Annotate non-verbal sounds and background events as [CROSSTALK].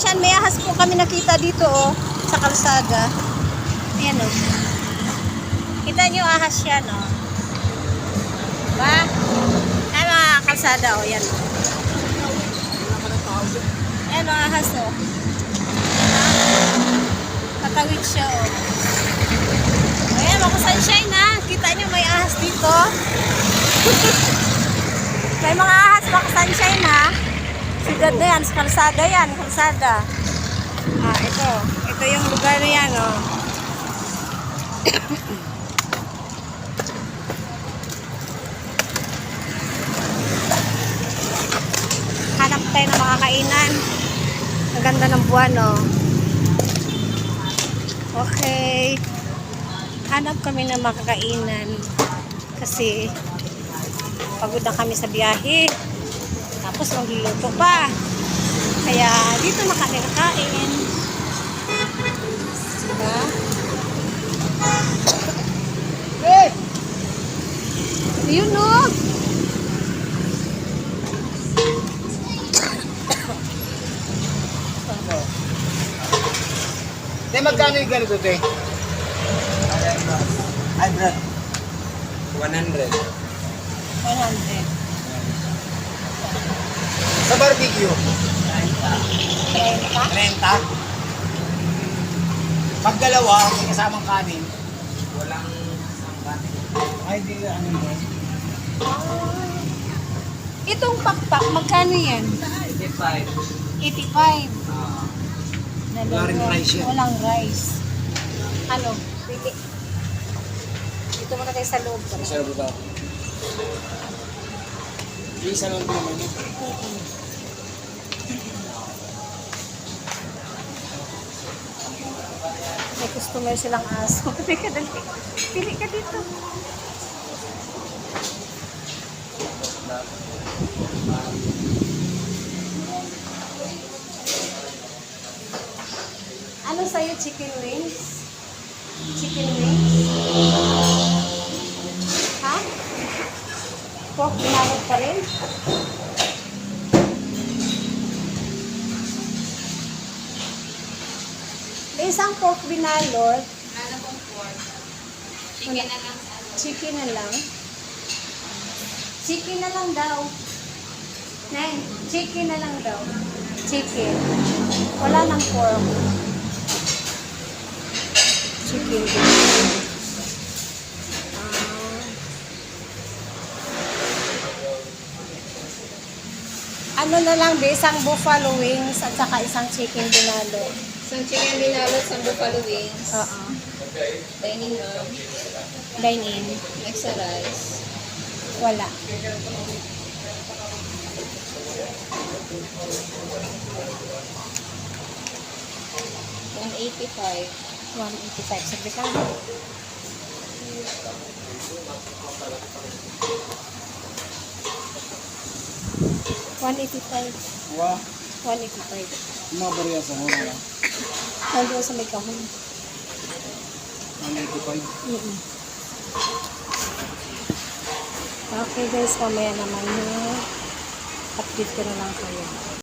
siya. May ahas po kami nakita dito oh, sa kalsada. Ayan oh. Kita niyo ahas siya no. Ba? Ay mga kalsada oh, yan oh. Ayan oh, ahas oh. Tatawid siya oh. Ayan, mga sunshine na. Kita niyo may ahas dito. [LAUGHS] may mga ahas mga sunshine ha. Na yan, sa kalsada yan, kalsada. Ah, ito. Ito yung lugar na yan, oh. [COUGHS] Hanap tayo ng mga kainan. Ang ganda ng buwan, oh. Okay. Hanap kami ng makakainan. Kasi pagod na kami sa biyahe. Tapos magluluto pa. Kaya dito na kami nakain. Diba? Yun no. Te, magkano yung ganito, te? Ay, Brad. 100. 100. Sa barbecue? 30. 30. Pag dalawa, may kasamang kanin. Walang kanin. Ay, di ano yun. Itong pakpak, magkano yan? 85. 85. Wala rin rice yan. Walang rice. Ano? Pili. Dito muna tayo sa loob. Sa ba? Isa lang po naman yun. Customer silang aso. [LAUGHS] Pili ka dali. Pili ka dito. Ano sa'yo? Chicken wings? Chicken wings? Ha? Pork binalot pa rin? May isang pork binalot. Wala pong pork. Chicken na lang. Chicken na lang. Chicken na lang daw. Nay, chicken na lang daw. Chicken. Wala nang pork. Chicken. Ah. ano na lang, be, isang buffalo wings at saka isang chicken binalo. Isang chicken binalot sa buffalo wings. Oo. Dining room. Dine in. Extra rice. Wala. One eighty-five. 185. Sabi ka. One eighty-five. Wow. One eighty-five. Yung mga bariya sa mura lang. Nandoon sa may kahon. 185. Mm Okay guys, mamaya naman yung update ko na lang kayo.